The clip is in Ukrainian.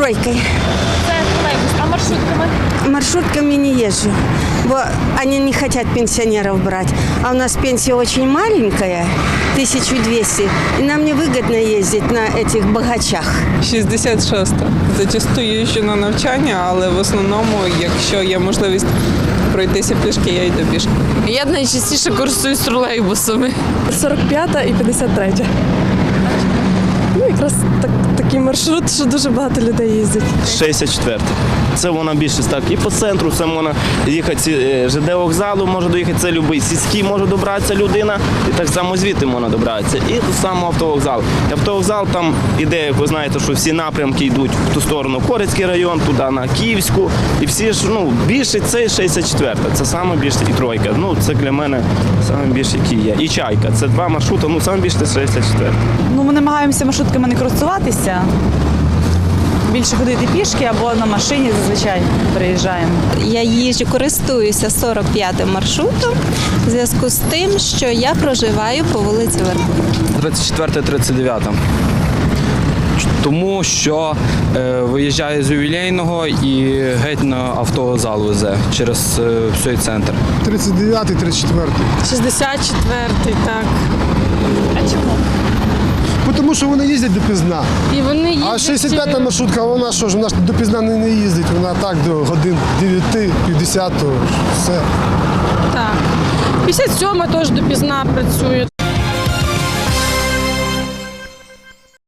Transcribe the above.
Тройкой. Це тролейбус, а маршрутками? Маршрутками не езжу, бо они не хотят пенсионеров брать. А у нас пенсия очень маленькая, 1200, и нам невыгодно ездить на этих богачах. 66. Зачастую їжджу на навчання, але в основному, якщо є можливість пройтися пішки, я йду пішки. Я найчастіше користуюсь тролейбусами. 45 і 53. Ну, якраз так, такий маршрут, що дуже багато людей їздять. 64. Це вона більше так і по центру, це можна їхати е, ЖД вокзалу, може доїхати, це любий сільський може добратися людина, і так само звідти можна добратися. І до самого автовокзалу. І Автовокзал там іде, як ви знаєте, що всі напрямки йдуть в ту сторону Корицький район, туди на Київську. І всі ж ну більше це 64. Це саме більше і тройка. Ну це для мене саме більше які є. І чайка. Це два маршрути, ну саме більше це 64. Ну, намагаємося маршрутками не користуватися. Більше ходити пішки або на машині зазвичай приїжджаємо. Я їжджу, користуюся 45-м маршрутом в зв'язку з тим, що я проживаю по вулиці Вербовій. 34-39. Тому що е, виїжджає з ювілейного і геть на автовокзал везе через е, всій центр. 39 34 64-й, так. А чому? Тому що вони їздять допізна. І вони їздять... А 65-та маршрутка, вона що ж, вона ж допізна не, не їздить, вона так до годин 9, 50, все. Так. 57-ма теж допізна працює.